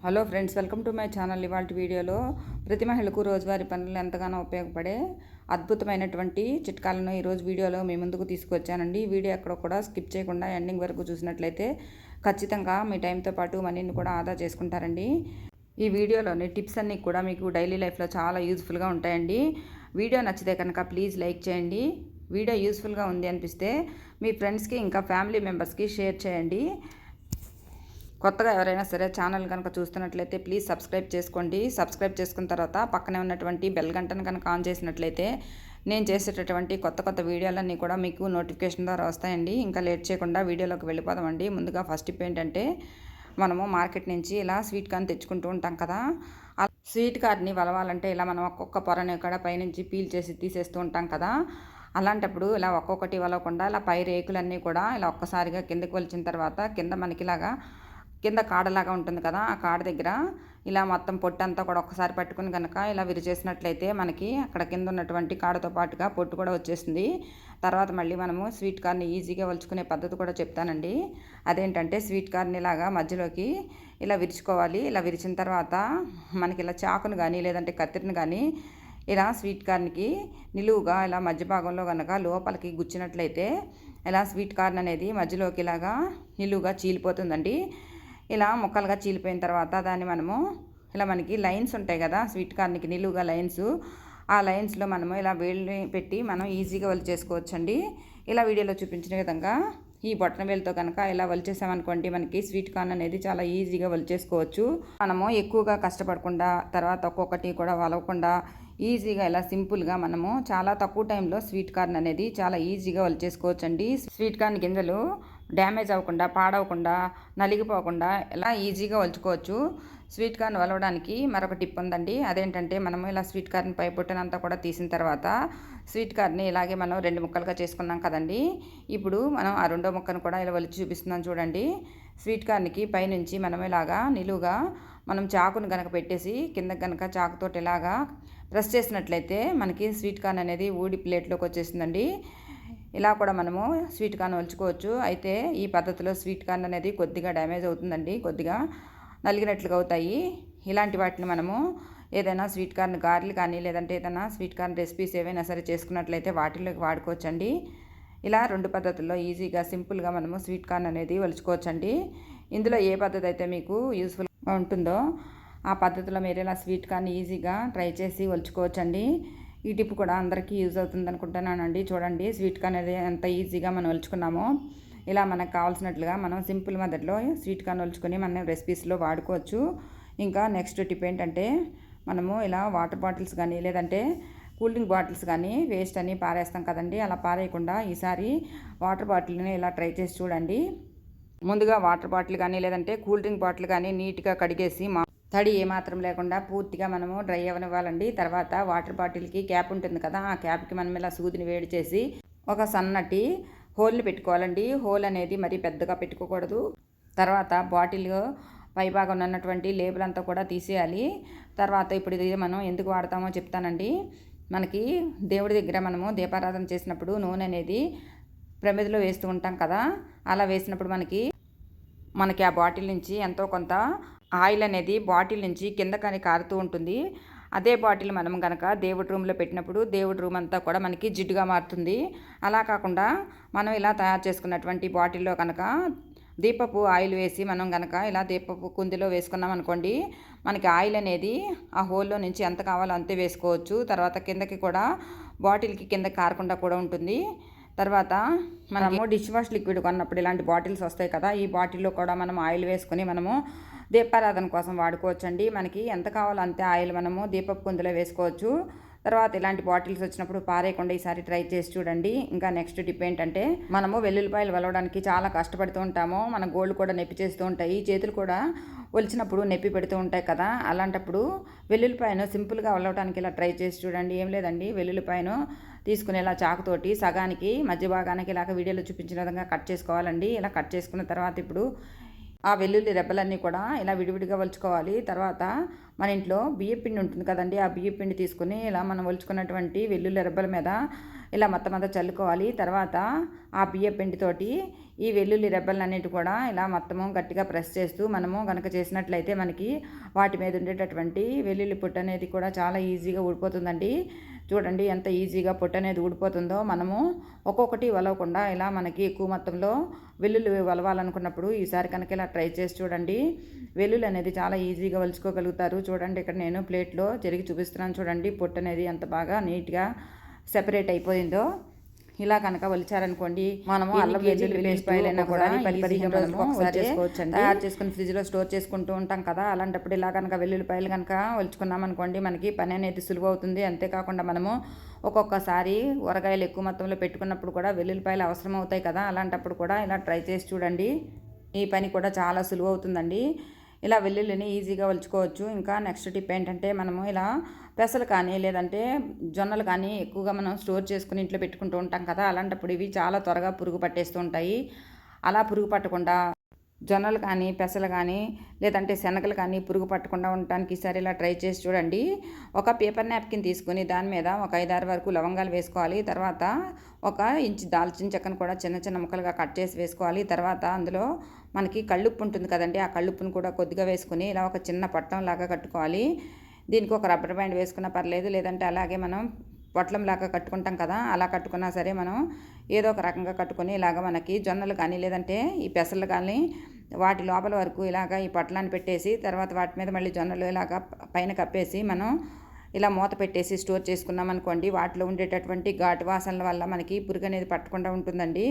Hello friends welcome to my channel ఇవాళ వీడియోలో ప్రతి మహిళకు రోజువారీ పనులు ఎంతగానో ఉపయోగపడే అద్భుతమైనటువంటి చిట్కాలను ఈరోజు వీడియోలో మీ ముందుకు తీసుకొచ్చానండి ఈ వీడియో ఎక్కడ కూడా స్కిప్ చేయకుండా ఎండింగ్ వరకు చూసినట్లయితే ఖచ్చితంగా మీ టైంతో పాటు మనీని కూడా ఆదా చేసుకుంటారండి. ఈ వీడియోలోని టిప్స్ అన్నీ కూడా మీకు డైలీ లైఫ్లో చాలా యూజ్ఫుల్గా ఉంటాయండి. వీడియో నచ్చితే కనుక ప్లీజ్ లైక్ చేయండి. వీడియో యూస్ఫుల్గా ఉంది అనిపిస్తే మీ ఫ్రెండ్స్కి ఇంకా ఫ్యామిలీ మెంబర్స్కి షేర్ చేయండి. కొత్తగా ఎవరైనా సరే ఛానల్ కనుక చూస్తున్నట్లయితే ప్లీజ్ సబ్స్క్రైబ్ చేసుకోండి. సబ్స్క్రైబ్ చేసుకున్న తర్వాత పక్కనే ఉన్నటువంటి బెల్ గంటను కనుక ఆన్ చేసినట్లయితే నేను చేసేటటువంటి కొత్త కొత్త వీడియోలన్నీ కూడా మీకు నోటిఫికేషన్ ద్వారా వస్తాయండి. ఇంకా లేట్ చేయకుండా వీడియోలోకి వెళ్ళిపోదామండి. ముందుగా ఫస్ట్ టిప్ ఏంటంటే మనము మార్కెట్ నుంచి ఇలా స్వీట్ కార్న్ తెచ్చుకుంటూ ఉంటాం కదా. స్వీట్ కార్న్ని వలవాలంటే ఇలా మనం ఒక్కొక్క పొరని కూడా పైనుంచి పీల్ చేసి తీసేస్తూ ఉంటాం కదా. అలాంటప్పుడు ఇలా ఒక్కొక్కటి వలవకుండా ఇలా పై రేకులన్నీ కూడా ఇలా ఒక్కసారిగా కిందకి వలిచిన తర్వాత కింద మనకి ఇలాగా కింద కాడలాగా ఉంటుంది కదా ఆ కాడ దగ్గర ఇలా మొత్తం పొట్టు అంతా కూడా ఒక్కసారి పట్టుకుని కనుక ఇలా విరిచేసినట్లయితే మనకి అక్కడ కింద ఉన్నటువంటి కాడతో పాటుగా పొట్టు కూడా వచ్చేసింది తర్వాత మళ్ళీ మనము స్వీట్ కార్న్ ఈజీగా వలుచుకునే పద్ధతి కూడా చెప్తానండి. అదేంటంటే స్వీట్ కార్న్ ఇలాగా మధ్యలోకి ఇలా విరుచుకోవాలి. ఇలా విరిచిన తర్వాత మనకి ఇలా చాకును కానీ లేదంటే కత్తిరిని కానీ ఇలా స్వీట్ కార్న్కి నిలువుగా ఇలా మధ్య భాగంలో కనుక లోపలికి గుచ్చినట్లయితే ఇలా స్వీట్ కార్న్ అనేది మధ్యలోకి ఇలాగా నిలువుగా చీలిపోతుందండి. ఇలా ముక్కలుగా చీలిపోయిన తర్వాత దాన్ని మనము ఇలా మనకి లైన్స్ ఉంటాయి కదా స్వీట్ కార్న్కి నిలువుగా లైన్స్. ఆ లైన్స్లో మనము ఇలా వేళ్ళని పెట్టి మనం ఈజీగా వలి చేసుకోవచ్చండి ఇలా వీడియోలో చూపించిన విధంగా ఈ బొట్టన వేలుతో కనుక ఇలా వలిచేసామనుకోండి మనకి స్వీట్ కార్న్ అనేది చాలా ఈజీగా వలిచేసుకోవచ్చు. మనము ఎక్కువగా కష్టపడకుండా తర్వాత ఒక్కొక్కటి కూడా వలవకుండా ఈజీగా ఇలా సింపుల్గా మనము చాలా తక్కువ టైంలో స్వీట్ కార్న్ అనేది చాలా ఈజీగా వలిచేసుకోవచ్చు అండి స్వీట్ కార్న్ గింజలు డ్యామేజ్ అవ్వకుండా పాడవకుండా నలిగిపోకుండా ఇలా ఈజీగా వలుచుకోవచ్చు. స్వీట్ కార్న్ వలవడానికి మరొక టిప్ ఉందండి. అదేంటంటే మనము ఇలా స్వీట్ కార్న్ పై పుట్టనంతా కూడా తీసిన తర్వాత స్వీట్ కార్న్ని ఇలాగే మనం రెండు ముక్కలుగా చేసుకున్నాం కదండి. ఇప్పుడు మనం ఆ రెండో ముక్కను కూడా ఇలా వలిచి చూపిస్తున్నాం చూడండి. స్వీట్ కార్న్కి పైనుంచి మనం ఇలాగా నిలువుగా మనం చాకును కనుక పెట్టేసి కింద కనుక చాకుతోటి ఇలాగా ప్రెస్ చేసినట్లయితే మనకి స్వీట్ కార్న్ అనేది ఊడి ప్లేట్లోకి వచ్చేసిందండి. ఇలా కూడా మనము స్వీట్ కార్న్ వలుచుకోవచ్చు అయితే ఈ పద్ధతిలో స్వీట్ కార్న్ అనేది కొద్దిగా డ్యామేజ్ అవుతుందండి. కొద్దిగా నలిగినట్లుగా అవుతాయి. ఇలాంటి వాటిని మనము ఏదైనా స్వీట్ కార్న్ గారెలు కానీ లేదంటే ఏదైనా స్వీట్ కార్న్ రెసిపీస్ ఏవైనా సరే చేసుకున్నట్లయితే వాటిలోకి వాడుకోవచ్చండి. ఇలా రెండు పద్ధతుల్లో ఈజీగా సింపుల్గా మనము స్వీట్ కార్న్ అనేది వలుచుకోవచ్చండి ఇందులో ఏ పద్ధతి అయితే మీకు యూస్ఫుల్గా ఉంటుందో ఆ పద్ధతిలో మీరు ఇలా స్వీట్ కార్న్ ఈజీగా ట్రై చేసి వలుచుకోవచ్చండి ఈ టిప్ కూడా అందరికీ యూజ్ అవుతుంది అనుకుంటున్నానండి చూడండి స్వీట్ కార్న్ అనేది ఎంత ఈజీగా మనం ఒలుచుకున్నామో ఇలా మనకు కావాల్సినట్లుగా మనం సింపుల్ మెథడ్లో స్వీట్ కార్న్ వలుచుకొని మనం రెసిపీస్లో వాడుకోవచ్చు. ఇంకా నెక్స్ట్ టిప్ ఏంటంటే మనము ఇలా వాటర్ బాటిల్స్ కానీ లేదంటే కూల్ డ్రింక్ బాటిల్స్ కానీ వేస్ట్ అని పారేస్తాం కదండి. అలా పారేయకుండా ఈసారి వాటర్ బాటిల్ని ఇలా ట్రై చేసి చూడండి. ముందుగా వాటర్ బాటిల్ కానీ లేదంటే కూల్ డ్రింక్ బాటిల్ కానీ నీట్గా కడిగేసి మా తడి ఏమాత్రం లేకుండా పూర్తిగా మనము డ్రై అవనివ్వాలండి. తర్వాత వాటర్ బాటిల్కి క్యాప్ ఉంటుంది కదా ఆ క్యాప్కి మనం ఇలా సూదిని వేడి చేసి ఒక సన్నటి హోల్ని పెట్టుకోవాలండి. హోల్ అనేది మరీ పెద్దగా పెట్టుకోకూడదు. తర్వాత బాటిల్ పైభాగం ఉన్నటువంటి లేబుల్ అంతా కూడా తీసేయాలి. తర్వాత ఇప్పుడు ఇది మనం ఎందుకు వాడతామో చెప్తానండి. మనకి దేవుడి దగ్గర మనము దీపారాధన చేసినప్పుడు నూనె అనేది ప్రమిదిలో వేస్తూ ఉంటాం కదా అలా వేసినప్పుడు మనకి మనకి ఆ బాటిల్ నుంచి ఎంతో కొంత ఆయిల్ అనేది బాటిల్ నుంచి కిందకని కారుతూ ఉంటుంది. అదే బాటిల్ మనం కనుక దేవుడి రూమ్లో పెట్టినప్పుడు దేవుడి రూమ్ అంతా కూడా మనకి జిడ్డుగా మారుతుంది. అలా కాకుండా మనం ఇలా తయారు చేసుకున్నటువంటి బాటిల్లో కనుక దీపపు ఆయిల్ వేసి మనం కనుక ఇలా దీపపు కుందిలో వేసుకున్నాం అనుకోండి మనకి ఆయిల్ అనేది ఆ హోల్లో నుంచి ఎంత కావాలో అంతే వేసుకోవచ్చు. తర్వాత కిందకి కూడా బాటిల్కి కింద కారకుండా కూడా ఉంటుంది. తర్వాత మనము డిష్ వాష్ లిక్విడ్ కొన్నప్పుడు ఇలాంటి బాటిల్స్ వస్తాయి కదా ఈ బాటిల్లో కూడా మనం ఆయిల్ వేసుకొని మనము దీపారాధన కోసం వాడుకోవచ్చండి. మనకి ఎంత కావాలో అంతే ఆయిల్ మనము దీపపు కుందులో వేసుకోవచ్చు. తర్వాత ఇలాంటి బాటిల్స్ వచ్చినప్పుడు పారేయకుండా ఈసారి ట్రై చేసి చూడండి. ఇంకా నెక్స్ట్ టిప్ ఏంటంటే మనము వెల్లుల్లిపాయలు వలవడానికి చాలా కష్టపడుతూ ఉంటాము. మన గోల్డ్ కూడా నొప్పి చేస్తూ ఉంటాయి. చేతులు కూడా ఒలిచినప్పుడు నొప్పి పెడుతూ ఉంటాయి కదా. అలాంటప్పుడు వెల్లుల్లిపాయను సింపుల్గా వలవడానికి ఇలా ట్రై చేసి చూడండి. ఏం లేదండి. వెల్లుల్లిపాయను తీసుకునే ఇలా చాకుతోటి సగానికి మధ్య భాగానికి ఇలాగ వీడియోలో చూపించిన విధంగా కట్ చేసుకోవాలండి. ఇలా కట్ చేసుకున్న తర్వాత ఇప్పుడు ఆ వెల్లుల్లి రెబ్బలన్నీ కూడా ఇలా విడివిడిగా వలుచుకోవాలి. తర్వాత మన ఇంట్లో బియ్య పిండి ఉంటుంది కదండి ఆ బియ్య పిండి తీసుకుని ఇలా మనం వలుచుకున్నటువంటి వెల్లుల్లి రెబ్బల మీద ఇలా మొత్తం అంతా చల్లుకోవాలి. తర్వాత ఆ బియ్య పిండితోటి ఈ వెల్లుల్లి రెబ్బలన్నిటి కూడా ఇలా మొత్తము గట్టిగా ప్రెస్ చేస్తూ మనము కనుక చేసినట్లయితే మనకి వాటి మీద ఉండేటటువంటి వెల్లుల్లి పుట్టు అనేది కూడా చాలా ఈజీగా ఊడిపోతుందండి. చూడండి ఎంత ఈజీగా పొట్టు అనేది ఊడిపోతుందో. మనము ఒక్కొక్కటి వలవకుండా ఇలా మనకి ఎక్కువ మొత్తంలో వెల్లుల్లి వలవాలనుకున్నప్పుడు ఈసారి కనుక ఇలా ట్రై చేసి చూడండి. వెల్లుల్లి అనేది చాలా ఈజీగా వలుచుకోగలుగుతారు. చూడండి ఇక్కడ నేను ప్లేట్లో జరిగి చూపిస్తున్నాను చూడండి పొట్టు అనేది ఎంత బాగా నీట్గా సెపరేట్ అయిపోయిందో ఇలా కనుక వలిచారనుకోండి మనము అల్లం వెల్లుల్లి పేస్ట్ అయినా కూడా పది పదిహేను రోజులకు ఒకసారి చేసుకోవచ్చండి తయారు చేసుకుని ఫ్రిడ్జ్లో స్టోర్ చేసుకుంటూ ఉంటాం కదా అలాంటప్పుడు ఇలా కనుక వెల్లుల్లిపాయలు కనుక వలుచుకున్నాం అనుకోండి మనకి పని అనేది సులువు అవుతుంది అంతేకాకుండా మనము ఒక్కొక్కసారి ఊరగాయలు ఎక్కువ మొత్తంలో పెట్టుకున్నప్పుడు కూడా వెల్లుల్లిపాయలు అవసరం అవుతాయి కదా అలాంటప్పుడు కూడా ఇలా ట్రై చేసి చూడండి. ఈ పని కూడా చాలా సులువు అవుతుందండి ఇలా వెల్లుల్లిని ఈజీగా వలుచుకోవచ్చు. ఇంకా నెక్స్ట్ టిప్ ఏంటంటే మనము ఇలా పెసలు కానీ లేదంటే జొన్నలు కానీ ఎక్కువగా మనం స్టోర్ చేసుకుని ఇంట్లో పెట్టుకుంటూ ఉంటాం కదా అలాంటప్పుడు ఇవి చాలా త్వరగా పురుగు పట్టేస్తూ ఉంటాయి. అలా పురుగు పట్టకుండా జొన్నలు కానీ పెసలు కానీ లేదంటే శనగలు కానీ పురుగు పట్టకుండా ఉండటానికి ఈసారి ఇలా ట్రై చేసి చూడండి. ఒక పేపర్ నాప్కిన్ తీసుకుని దాని మీద ఒక ఐదారు వరకు లవంగాలు వేసుకోవాలి. తర్వాత ఒక ఇంచు దాల్చిన చెక్కను కూడా చిన్న చిన్న ముక్కలుగా కట్ చేసి వేసుకోవాలి. తర్వాత అందులో మనకి కళ్ళుప్పు ఉంటుంది కదండి ఆ కళ్ళుప్పును కూడా కొద్దిగా వేసుకుని ఇలా ఒక చిన్న పట్టం లాగా కట్టుకోవాలి. దీనికి ఒక రబ్బర్ బ్యాండ్ వేసుకున్నా పర్లేదు లేదంటే అలాగే మనం పొట్లంలాగా కట్టుకుంటాం కదా అలా కట్టుకున్నా సరే మనం ఏదో ఒక రకంగా కట్టుకొని ఇలాగ మనకి జొన్నలు కానీ లేదంటే ఈ పెసలు కానీ వాటి లోపల వరకు ఇలాగ ఈ పొట్లాన్ని పెట్టేసి తర్వాత వాటి మీద మళ్ళీ జొన్నలు ఇలాగ పైన కప్పేసి మనం ఇలా మూత పెట్టేసి స్టోర్ చేసుకున్నాం అనుకోండి వాటిలో ఉండేటటువంటి ఘాటు వాసనల వల్ల మనకి పురుగు అనేది పట్టకుండా ఉంటుందండి.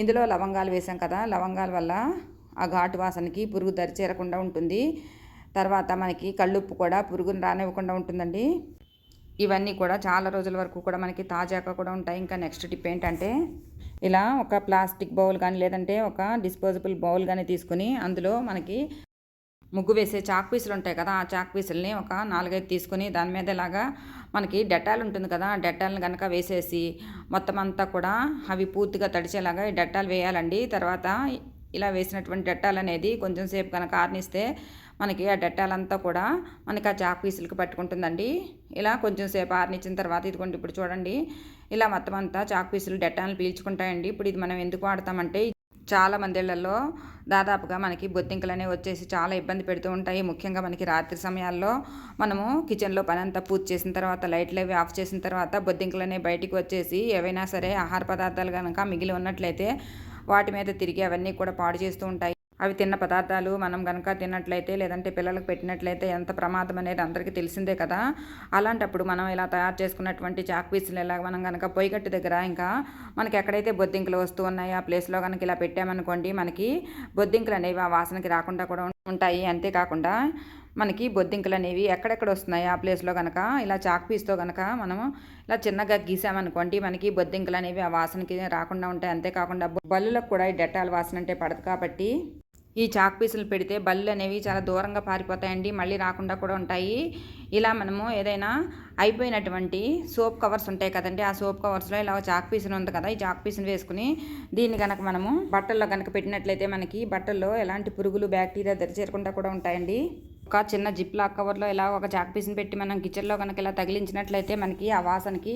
ఇందులో లవంగాలు వేసాం కదా లవంగాల వల్ల ఆ ఘాటు వాసనకి పురుగు దరిచేరకుండా ఉంటుంది. తర్వాత మనకి కళ్ళుప్పు కూడా పురుగును రానివ్వకుండా ఉంటుందండి. ఇవన్నీ కూడా చాలా రోజుల వరకు కూడా మనకి తాజాగా కూడా ఉంటాయి. ఇంకా నెక్స్ట్ టిప్ ఏంటంటే ఇలా ఒక ప్లాస్టిక్ బౌల్ కానీ లేదంటే ఒక డిస్పోజబుల్ బౌల్ కానీ తీసుకుని అందులో మనకి ముగ్గు వేసే చాక్ పీసులు ఉంటాయి కదా ఆ చాక్ పీసులని ఒక నాలుగైదు తీసుకుని దాని మీద ఇలాగా మనకి డెటాల్ ఉంటుంది కదా ఆ డెటాల్ని కనుక వేసేసి మొత్తం అంతా కూడా అవి పూర్తిగా తడిచేలాగా ఈ డెటాల్ వేయాలండి. తర్వాత ఇలా వేసినటువంటి డెట్టాల్ అనేది కొంచెం సేపు కనుక ఆర్నిస్తే మనకి ఆ డెట్టాలంతా కూడా మనకి ఆ చాక్ పీసులకి పట్టుకుంటుందండి. ఇలా కొంచెం సేపు ఆరినిచ్చిన తర్వాత ఇదిగోండి ఇప్పుడు చూడండి. ఇలా మొత్తం అంతా చాక్ పీసులు డెట్టాలను పీల్చుకుంటాయండి. ఇప్పుడు ఇది మనం ఎందుకు వాడతామంటే చాలా మందిళ్ళలో దాదాపుగా మనకి బొత్తింకలు అనేవి వచ్చేసి చాలా ఇబ్బంది పెడుతూ ఉంటాయి. ముఖ్యంగా మనకి రాత్రి సమయాల్లో మనము కిచెన్లో పని అంతా పూర్తి చేసిన తర్వాత లైట్లు అవి ఆఫ్ చేసిన తర్వాత బొద్దింకలు అనేవి బయటికి వచ్చేసి ఏవైనా సరే ఆహార పదార్థాలు కనుక మిగిలి ఉన్నట్లయితే వాటి మీద తిరిగి అవన్నీ కూడా పాడు చేస్తూ ఉంటాయి. అవి తిన్న పదార్థాలు మనం కనుక తిన్నట్లయితే లేదంటే పిల్లలకు పెట్టినట్లయితే ఎంత ప్రమాదం అనేది అందరికీ తెలిసిందే కదా. అలాంటప్పుడు మనం ఇలా తయారు చేసుకున్నటువంటి చాక్ పీసులు ఇలా మనం కనుక పొయ్యిగట్టు దగ్గర ఇంకా మనకి ఎక్కడైతే బొద్దింకలు వస్తూ ఉన్నాయో ఆ ప్లేస్లో కనుక ఇలా పెట్టామనుకోండి మనకి బొద్దింకలు అనేవి ఆ వాసనకి రాకుండా కూడా ఉంటాయి. అంతేకాకుండా మనకి బొద్దింకలు అనేవి ఎక్కడెక్కడ వస్తున్నాయి ఆ ప్లేస్లో కనుక ఇలా చాక్ పీస్తో కనుక మనము ఇలా చిన్నగా గీసామనుకోండి మనకి బొద్దింకలు అనేవి ఆ వాసనకి రాకుండా ఉంటాయి. అంతేకాకుండా బల్లులకు కూడా ఈ డెటాల్ వాసన అంటే పడదు కాబట్టి ఈ చాక్ పీసులు పెడితే బళ్ళు అనేవి చాలా దూరంగా పారిపోతాయండి మళ్ళీ రాకుండా కూడా ఉంటాయి. ఇలా మనము ఏదైనా అయిపోయినటువంటి సోప్ కవర్స్ ఉంటాయి కదండి ఆ సోప్ కవర్స్లో ఇలా చాక్ పీసులు ఉంది కదా ఈ చాక్ పీసులు వేసుకుని దీన్ని కనుక మనము బట్టల్లో కనుక పెట్టినట్లయితే మనకి బట్టల్లో ఎలాంటి పురుగులు బ్యాక్టీరియా దరిచేరకుండా కూడా ఉంటాయండి. ఒక చిన్న జిప్ లాక్ కవర్లో ఇలా ఒక చాక్ పీస్ని పెట్టి మనం కిచెన్లో కనుక ఇలా తగిలించినట్లయితే మనకి ఆ వాసనకి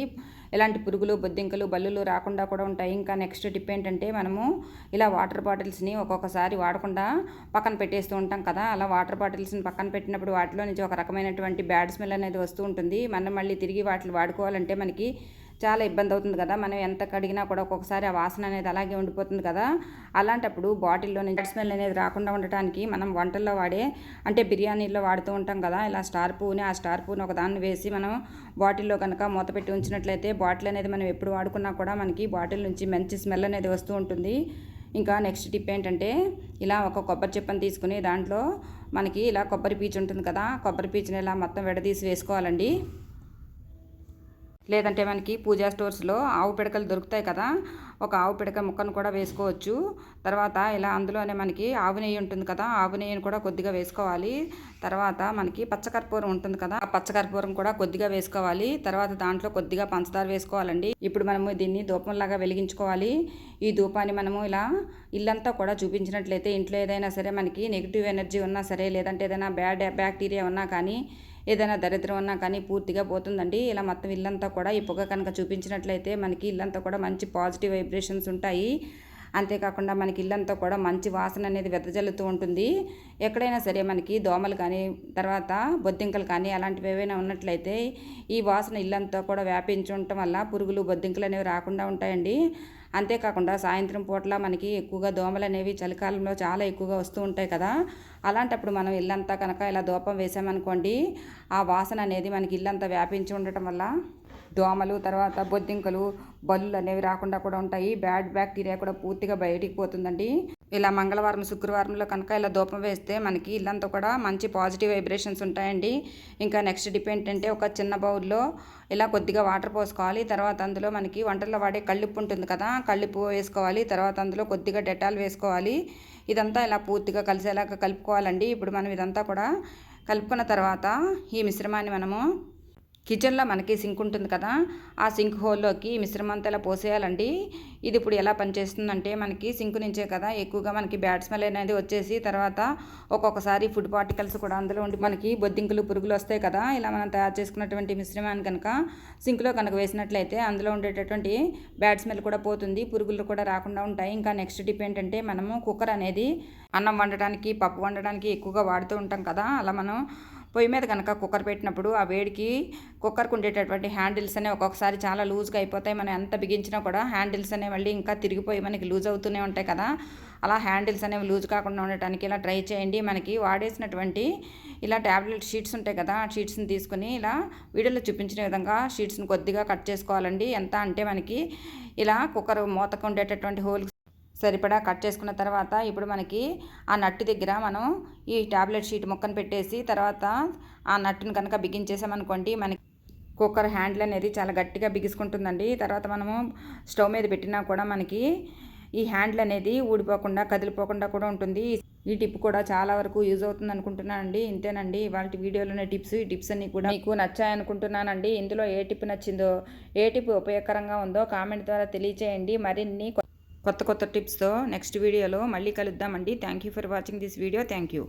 ఎలాంటి పురుగులు బొద్దింకలు బల్లులు రాకుండా కూడా ఉంటాయి. ఇంకా నెక్స్ట్ టిప్ ఏంటంటే మనము ఇలా వాటర్ బాటిల్స్ని ఒక్కొక్కసారి వాడకుండా పక్కన పెట్టేస్తూ ఉంటాం కదా. అలా వాటర్ బాటిల్స్ని పక్కన పెట్టినప్పుడు వాటిలో నుంచి ఒక రకమైనటువంటి బ్యాడ్ స్మెల్ అనేది వస్తూ ఉంటుంది. మనం మళ్ళీ తిరిగి వాటిని వాడుకోవాలంటే మనకి చాలా ఇబ్బంది అవుతుంది కదా. మనం ఎంత కడిగినా కూడా ఒక్కొక్కసారి ఆ వాసన అనేది అలాగే ఉండిపోతుంది కదా. అలాంటప్పుడు బాటిల్లో నుంచి స్మెల్ అనేది రాకుండా ఉండటానికి మనం వంటల్లో వాడే అంటే బిర్యానీలో వాడుతూ ఉంటాం కదా. ఇలా స్టార్ పువ్వుని ఆ స్టార్ పువ్వుని ఒక దాన్ని వేసి మనం బాటిల్లో కనుక మూత పెట్టి ఉంచినట్లయితే బాటిల్ అనేది మనం ఎప్పుడు వాడుకున్నా కూడా మనకి బాటిల్ నుంచి మంచి స్మెల్ అనేది వస్తూ ఉంటుంది. ఇంకా నెక్స్ట్ టిప్ ఏంటంటే ఇలా ఒక కొబ్బరి చెప్పని తీసుకుని దాంట్లో మనకి ఇలా కొబ్బరి పీచు ఉంటుంది కదా. కొబ్బరి పీచుని ఇలా మొత్తం విడదీసి వేసుకోవాలండి. లేదంటే మనకి పూజా స్టోర్స్లో ఆవు పిడకలు దొరుకుతాయి కదా ఒక ఆవు పిడక ముక్కను కూడా వేసుకోవచ్చు. తర్వాత ఇలా అందులోనే మనకి ఆవు నెయ్యి ఉంటుంది కదా ఆవు నెయ్యిని కూడా కొద్దిగా వేసుకోవాలి. తర్వాత మనకి పచ్చకర్పూరం ఉంటుంది కదా ఆ పచ్చకర్పూరం కూడా కొద్దిగా వేసుకోవాలి. తర్వాత దాంట్లో కొద్దిగా పంచదార వేసుకోవాలండి. ఇప్పుడు మనము దీన్ని ధూపంలాగా వెలిగించుకోవాలి. ఈ ధూపాన్ని మనము ఇలా ఇల్లంతా కూడా చూపించినట్లయితే ఇంట్లో ఏదైనా సరే మనకి నెగిటివ్ ఎనర్జీ ఉన్నా సరే లేదంటే ఏదైనా బ్యాడ్ బ్యాక్టీరియా ఉన్నా కానీ ఏదైనా దరిద్రం ఉన్నా కానీ పూర్తిగా పోతుందండి. ఇలా మొత్తం ఇల్లంతా కూడా ఈ పొగ కనుక చూపించినట్లయితే మనకి ఇల్లంతా కూడా మంచి పాజిటివ్ వైబ్రేషన్స్ ఉంటాయి. అంతేకాకుండా మనకి ఇల్లంతా కూడా మంచి వాసన అనేది వెదజల్లుతూ ఉంటుంది. ఎక్కడైనా సరే మనకి దోమలు కానీ తర్వాత బొద్దింకలు కానీ అలాంటివి ఏవైనా ఉన్నట్లయితే ఈ వాసన ఇల్లంతా కూడా వ్యాపించి ఉండటం వల్ల పురుగులు బొద్దింకలు అనేవి రాకుండా ఉంటాయండి. అంతేకాకుండా సాయంత్రం పూట్ల మనకి ఎక్కువగా దోమలు అనేవి చలికాలంలో చాలా ఎక్కువగా వస్తూ ఉంటాయి కదా. అలాంటప్పుడు మనం ఇల్లంతా కనుక ఇలా దూపం వేసామనుకోండి ఆ వాసన అనేది మనకి ఇల్లంతా వ్యాపించి ఉండటం వల్ల దోమలు తర్వాత బొద్దింకలు బల్లులు అనేవి రాకుండా కూడా ఉంటాయి. బ్యాడ్ బ్యాక్టీరియా కూడా పూర్తిగా బయటికి పోతుందండి. ఇలా మంగళవారం శుక్రవారంలో కనుక ఇలా ధూపం వేస్తే మనకి ఇల్లంతా కూడా మంచి పాజిటివ్ వైబ్రేషన్స్ ఉంటాయండి. ఇంకా నెక్స్ట్ డిప్ ఏంటంటే ఒక చిన్న బౌల్లో ఇలా కొద్దిగా వాటర్ పోసుకోవాలి. తర్వాత అందులో మనకి వంటల్లో వాడే కళ్ళుప్పు ఉంటుంది కదా కళ్ళుప్పు వేసుకోవాలి. తర్వాత అందులో కొద్దిగా డెటాల్ వేసుకోవాలి. ఇదంతా ఇలా పూర్తిగా కలిసేలాగా కలుపుకోవాలండి. ఇప్పుడు మనం ఇదంతా కూడా కలుపుకున్న తర్వాత ఈ మిశ్రమాన్ని మనము కిచెన్లో మనకి సింక్ ఉంటుంది కదా ఆ సింక్ హోల్లోకి మిశ్రమంతా ఇలా పోసేయాలండి. ఇది ఇప్పుడు ఎలా పనిచేస్తుందంటే మనకి సింక్ నుంచే కదా ఎక్కువగా మనకి బ్యాడ్ స్మెల్ అనేది వచ్చేసి తర్వాత ఒక్కొక్కసారి ఫుడ్ పార్టికల్స్ కూడా అందులో ఉండి మనకి బొద్దింకులు పురుగులు వస్తాయి కదా ఇలా మనం తయారు చేసుకున్నటువంటి మిశ్రమాన్ని కనుక సింక్లో కనుక వేసినట్లయితే అందులో ఉండేటటువంటి బ్యాడ్ స్మెల్ కూడా పోతుంది పురుగులు కూడా రాకుండా ఉంటాయి. ఇంకా నెక్స్ట్ టిప్ ఏంటంటే మనము కుక్కర్ అనేది అన్నం వండడానికి పప్పు వండడానికి ఎక్కువగా వాడుతూ ఉంటాం కదా అలా మనం పొయ్యి మీద కనుక కుక్కర్ పెట్టినప్పుడు ఆ వేడికి కుక్కర్కి ఉండేటటువంటి హ్యాండిల్స్ అనేవి ఒక్కొక్కసారి చాలా లూజ్గా అయిపోతాయి. మనం ఎంత బిగించినా కూడా హ్యాండిల్స్ అనేవి మళ్ళీ ఇంకా తిరిగిపోయి మనకి లూజ్ అవుతూనే ఉంటాయి కదా. అలా హ్యాండిల్స్ అనేవి లూజ్ కాకుండా ఉండటానికి ఇలా ట్రై చేయండి. మనకి వాడేసినటువంటి ఇలా ట్యాబ్లెట్ షీట్స్ ఉంటాయి కదా ఆ షీట్స్ని తీసుకుని ఇలా వీడియోలో చూపించిన విధంగా షీట్స్ని కొద్దిగా కట్ చేసుకోవాలండి. ఎంత అంటే మనకి ఇలా కుక్కర్ మూతకు ఉండేటటువంటి హోల్ సరిపడా కట్ చేసుకున్న తర్వాత ఇప్పుడు మనకి ఆ నట్టు దగ్గర మనం ఈ ట్యాబ్లెట్ షీట్ ముక్కను పెట్టేసి తర్వాత ఆ నట్టును కనుక బిగించేసామనుకోండి మనకి కుక్కర్ హ్యాండిల్ అనేది చాలా గట్టిగా బిగుసుకుంటుందండి. తర్వాత మనము స్టవ్ మీద పెట్టినా కూడా మనకి ఈ హ్యాండిల్ అనేది ఊడిపోకుండా కదిలిపోకుండా కూడా ఉంటుంది. ఈ టిప్ కూడా చాలా వరకు యూజ్ అవుతుంది అనుకుంటున్నానండి. ఇంతేనండి. వాళ్ళ వీడియోలోనే టిప్స్ ఈ టిప్స్ అన్ని కూడా మీకు నచ్చాయనుకుంటున్నానండి. ఇందులో ఏ టిప్ నచ్చిందో ఏ టిప్ ఉపయోగకరంగా ఉందో కామెంట్ ద్వారా తెలియచేయండి. మరిన్ని కొత్త కొత్త టిప్స్తో నెక్స్ట్ వీడియోలో మళ్ళీ కలుద్దామండి. Thank you for watching this video thank you